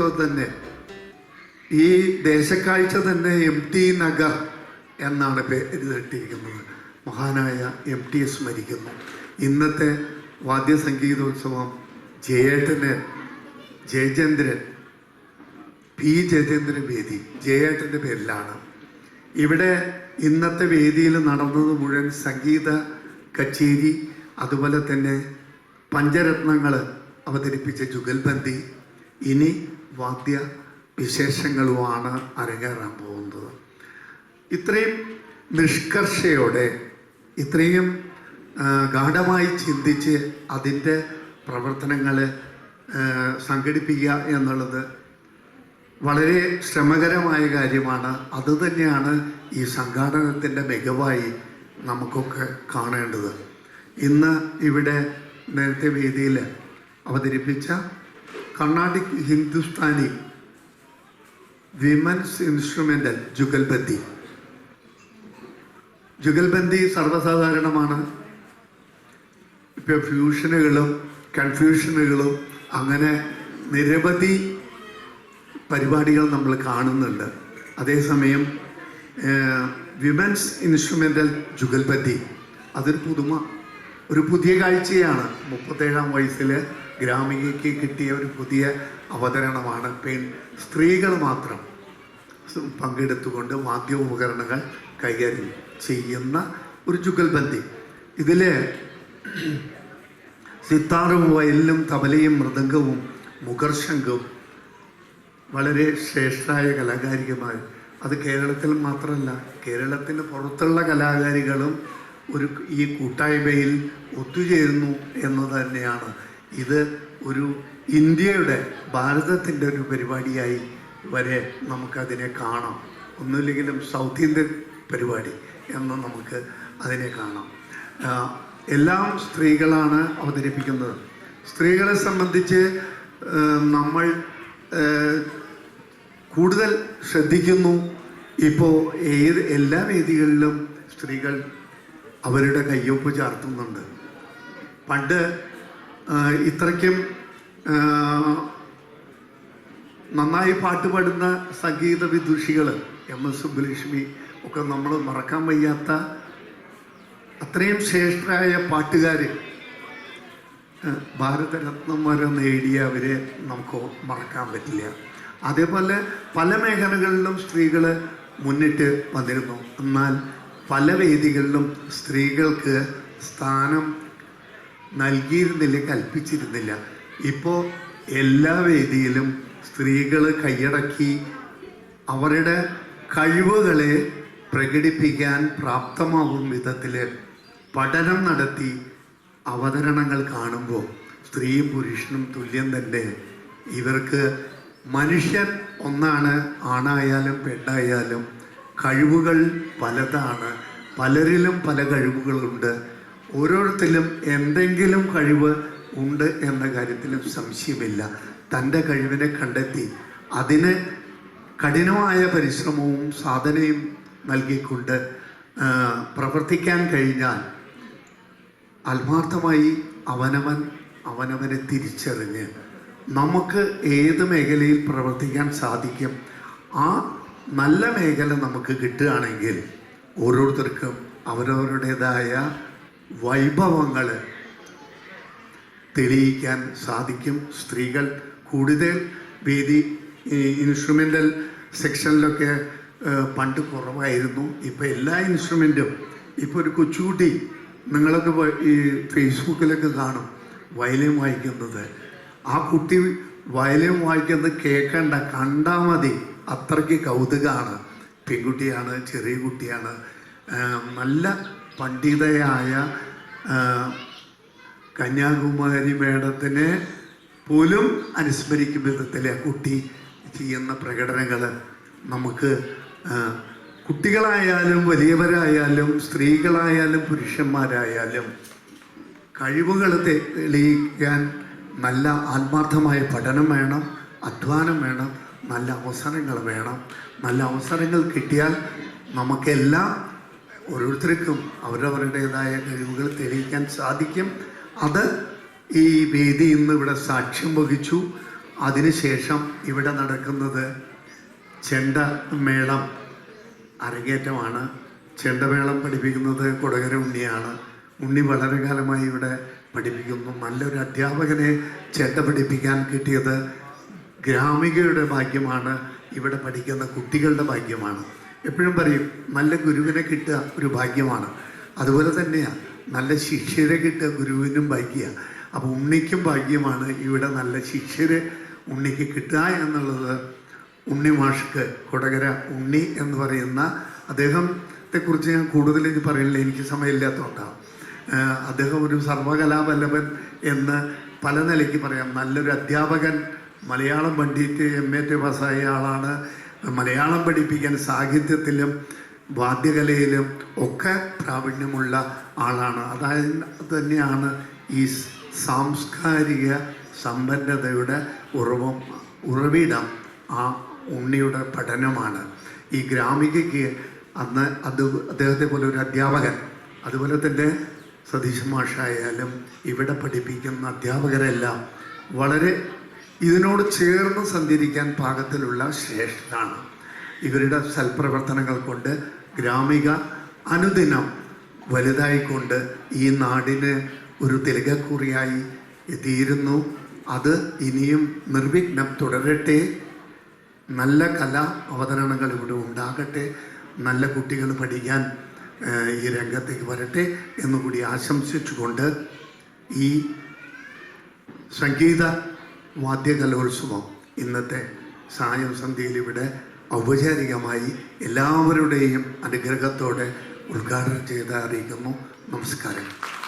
സംഗീതോത്സവം തന്നെ. ഈ ദേശക്കാഴ്ച തന്നെ എം ടി നഗർ എന്നാണ് പേരിട്ടിരിക്കുന്നത് മഹാനായ എം ടി സ്മരിക്കുന്നു ഇന്നത്തെ വാദ്യസംഗീതോത്സവം ജയേട്ടന് ജയചന്ദ്രൻ പി ജയചന്ദ്രൻ വേദി ജയേട്ടന്റെ പേരിലാണ്. ഇവിടെ ഇന്നത്തെ വേദിയിൽ നടന്നത് മുഴുവൻ സംഗീത കച്ചേരി അതുപോലെ തന്നെ പഞ്ചരത്നങ്ങൾ അവതരിപ്പിച്ച ജുഗൽബന്ദി ഇനി വാദ്യ വിശേഷങ്ങളുമാണ് അരങ്ങേറാൻ പോകുന്നത്. ഇത്രയും നിഷ്കർഷയോടെ ഇത്രയും ഗാഠമായി ചിന്തിച്ച് അതിന്റെ പ്രവർത്തനങ്ങൾ സംഘടിപ്പിക്കുക എന്നുള്ളത് വളരെ ശ്രമകരമായ കാര്യമാണ്. അതുതന്നെയാണ് ഈ സംഘാടനത്തിന്റെ മികവായി നമുക്കൊക്കെ കാണേണ്ടത്. ഇന്ന് ഇവിടെ നേരത്തെ വേദിയിൽ അവതരിപ്പിച്ച കർണാടിക് ഹിന്ദുസ്ഥാനി വിമൻസ് ഇൻസ്ട്രുമെന്റൽ ജുഗൽബന്ദി. ജുഗൽബന്ദി സർവസാധാരണമാണ്. ഇപ്പോൾ ഫ്യൂഷനുകളും കൺഫ്യൂഷനുകളും അങ്ങനെ നിരവധി പരിപാടികൾ നമ്മൾ കാണുന്നുണ്ട്. അതേസമയം വിമൻസ് ഇൻസ്ട്രുമെന്റൽ ജുഗൽബന്ദി അതൊരു പുതുമ ഒരു പുതിയ കാഴ്ചയാണ്. മുപ്പത്തേഴാം വയസ്സിൽ ഗ്രാമികയ്ക്ക് കിട്ടിയ ഒരു പുതിയ അവതരണമാണ് പെൺ സ്ത്രീകൾ മാത്രം പങ്കെടുത്തുകൊണ്ട് വാദ്യോപകരണങ്ങൾ കൈകാര്യം ചെയ്യുന്ന ഒരു ജുഗൽബന്ദി. ഇതിൽ സിത്താറും വയലിലും തബലയും മൃദംഗവും മുഖർശംഖും വളരെ ശ്രേഷ്ഠായ കലാകാരികമാർ അത് കേരളത്തിൽ മാത്രമല്ല കേരളത്തിന് പുറത്തുള്ള കലാകാരികളും ഒരു ഈ കൂട്ടായ്മയിൽ ഒത്തുചേരുന്നു എന്ന് തന്നെയാണ്. ഇത് ഒരു ഇന്ത്യയുടെ ഭാരതത്തിന്റെ ഒരു പരിപാടിയായി വരെ നമുക്കതിനെ കാണാം. ഒന്നുമില്ലെങ്കിലും സൗത്ത് ഇന്ത്യൻ പരിപാടി എന്ന് നമുക്ക് അതിനെ കാണാം. എല്ലാം സ്ത്രീകളാണ് അവതരിപ്പിക്കുന്നത്. സ്ത്രീകളെ സംബന്ധിച്ച് നമ്മൾ കൂടുതൽ ശ്രദ്ധിക്കുന്നു. ഇപ്പോൾ ഏത് എല്ലാ വേദികളിലും സ്ത്രീകൾ അവരുടെ കയ്യൊപ്പ് ചാർത്തുന്നുണ്ട്. പണ്ട് ഇത്രയ്ക്കും നന്നായി പാട്ട് പാടുന്ന സംഗീത വിദുഷികൾ എം എസ് സുബ്ബലക്ഷ്മി ഒക്കെ നമ്മൾ മറക്കാൻ വയ്യാത്ത അത്രയും ശ്രേഷ്ഠരായ പാട്ടുകാർ ഭാരതരത്നം വരെ നേടിയവരെ നമുക്ക് മറക്കാൻ പറ്റില്ല. അതേപോലെ പല മേഖലകളിലും സ്ത്രീകൾ മുന്നിട്ട് വന്നിരുന്നു. എന്നാൽ പല വേദികളിലും സ്ത്രീകൾക്ക് സ്ഥാനം നൽകിയിരുന്നില്ല കൽപ്പിച്ചിരുന്നില്ല. ഇപ്പോൾ എല്ലാ വേദിയിലും സ്ത്രീകൾ കൈയടക്കി അവരുടെ കഴിവുകളെ പ്രകടിപ്പിക്കാൻ പ്രാപ്തമാകും വിധത്തിൽ പഠനം നടത്തി അവതരണങ്ങൾ കാണുമ്പോൾ സ്ത്രീയും പുരുഷനും തുല്യം തന്നെ. ഇവർക്ക് മനുഷ്യൻ ഒന്നാണ് ആണായാലും പെണ്ണായാലും കഴിവുകൾ പലതാണ്. പലരിലും പല കഴിവുകളുണ്ട്. ഓരോരുത്തരിലും എന്തെങ്കിലും കഴിവ് ഉണ്ട് എന്ന കാര്യത്തിലും സംശയമില്ല. തന്റെ കഴിവിനെ കണ്ടെത്തി. അതിന് കഠിനമായ പരിശ്രമവും സാധനയും നൽകിക്കൊണ്ട് പ്രവർത്തിക്കാൻ കഴിഞ്ഞാൽ ആത്മാർത്ഥമായി അവനവൻ അവനവനെ തിരിച്ചറിഞ്ഞ് നമുക്ക് ഏത് മേഖലയിൽ പ്രവർത്തിക്കാൻ സാധിക്കും ആ നല്ല മേഖല നമുക്ക് കിട്ടുകയാണെങ്കിൽ ഓരോരുത്തർക്കും അവരവരുടേതായ വൈഭവങ്ങൾ തെളിയിക്കാൻ സാധിക്കും. സ്ത്രീകൾ കൂടുതൽ വേദി ഇൻസ്ട്രുമെന്റൽ സെക്ഷനിലൊക്കെ പണ്ട് കുറവായിരുന്നു. ഇപ്പോൾ എല്ലാ ഇൻസ്ട്രുമെന്റും ഇപ്പോൾ ഒരു കൊച്ചുകുട്ടി നിങ്ങളൊക്കെ ഈ ഫേസ്ബുക്കിലൊക്കെ കാണും വയലിൻ വായിക്കുന്നത്. ആ കുട്ടി വയലിൻ വായിക്കുന്നത് കേൾക്കണ്ട കണ്ടാൽ മതി. അത്രയ്ക്ക് കൗതുകമാണ് പെൺകുട്ടിയാണ് ചെറിയ കുട്ടിയാണ്. നല്ല പണ്ഡിതയായ കന്യാകുമാരി മേഡത്തിനെ പോലും അനുസ്മരിക്കും വിധത്തിൽ കുട്ടി ചെയ്യുന്ന പ്രകടനങ്ങൾ നമുക്ക് കുട്ടികളായാലും വലിയവരായാലും സ്ത്രീകളായാലും പുരുഷന്മാരായാലും കഴിവുകൾ തെളിയിക്കാൻ നല്ല ആത്മാർത്ഥമായ പഠനം വേണം അധ്വാനം വേണം നല്ല അവസരങ്ങൾ വേണം. നല്ല അവസരങ്ങൾ കിട്ടിയാൽ നമുക്കെല്ലാം ഓരോരുത്തർക്കും അവരവരുടേതായ കഴിവുകൾ തെളിയിക്കാൻ സാധിക്കും. അത് ഈ വേദി ഇന്ന് ഇവിടെ സാക്ഷ്യം വഹിച്ചു. അതിനുശേഷം ഇവിടെ നടക്കുന്നത് ചെണ്ട മേളം അരങ്ങേറ്റമാണ്. ചെണ്ടമേളം പഠിപ്പിക്കുന്നത് കൊടകര ഉണ്ണിയാണ്. ഉണ്ണി വളരെ കാലമായി ഇവിടെ പഠിപ്പിക്കുന്നു. നല്ലൊരു അധ്യാപകനെ ചെണ്ട പഠിപ്പിക്കാൻ കിട്ടിയത് ഗ്രാമികയുടെ ഭാഗ്യമാണ്. ഇവിടെ പഠിക്കുന്ന കുട്ടികളുടെ ഭാഗ്യമാണ്. എപ്പോഴും പറയും നല്ല ഗുരുവിനെ കിട്ടുക ഒരു ഭാഗ്യമാണ്. അതുപോലെ തന്നെയാണ് നല്ല ശിഷ്യരെ കിട്ടുക ഗുരുവിനും ഭാഗ്യമാണ് അപ്പോൾ ഉണ്ണിക്കും ഭാഗ്യമാണ് ഇവിടെ നല്ല ശിഷ്യരെ ഉണ്ണിക്ക് കിട്ടുക എന്നുള്ളത്. ഉണ്ണി മാഷ്ക്ക് കൊടകര ഉണ്ണി എന്ന് പറയുന്ന അദ്ദേഹത്തെ കുറിച്ച് ഞാൻ കൂടുതൽ ഇത് പറയില്ല എനിക്ക് സമയമില്ലാത്തതുകൊണ്ടാണ് അദ്ദേഹം ഒരു സർവകലാവല്ലഭൻ എന്ന് പല നിലയ്ക്ക് പറയാം. നല്ലൊരു അധ്യാപകൻ Malayalam pandit M. A. T പാസ്സായ ആളാണ്. മലയാളം പഠിപ്പിക്കാൻ സാഹിത്യത്തിലും വാദ്യകലയിലും ഒക്കെ പ്രാവീണ്യമുള്ള ആളാണ്. അതായത് തന്നെയാണ് ഈ സാംസ്കാരിക സമ്പന്നതയുടെ ഉറവം ഉറവിടം ആ ഉണ്ണിയുടെ പഠനമാണ്. ഈ ഗ്രാമികയ്ക്ക് അന്ന് അത് അദ്ദേഹത്തെ പോലെ ഒരു അധ്യാപകൻ അതുപോലെ തന്നെ സതീശ് മാഷായാലും ഇവിടെ പഠിപ്പിക്കുന്ന അധ്യാപകരെല്ലാം വളരെ ഇതിനോട് ചേർന്ന് സഞ്ചരിക്കാൻ പാകത്തിലുള്ള ശ്രേഷ്ഠരാണ്. ഇവരുടെ സൽപ്രവർത്തനങ്ങൾ കൊണ്ട് ഗ്രാമിക അനുദിനം വലുതായിക്കൊണ്ട് ഈ നാടിന് ഒരു തിലകക്കുറിയായി തീരുന്നു അത് ഇനിയും നിർവിഘ്നം തുടരട്ടെ. നല്ല കലാ അവതരണങ്ങൾ ഇവിടെ ഉണ്ടാകട്ടെ. നല്ല കുട്ടികൾ പഠിക്കാൻ ഈ രംഗത്തേക്ക് വരട്ടെ എന്നുകൂടി ആശംസിച്ചുകൊണ്ട് ഈ സംഗീത വാദ്യകലോത്സവം. ഇന്നത്തെ സായം സന്ധ്യയിൽ ഇവിടെ ഔപചാരികമായി എല്ലാവരുടെയും അനുഗ്രഹത്തോടെ ഉദ്ഘാടനം ചെയ്ത് അറിയിക്കുന്നു. നമസ്കാരം.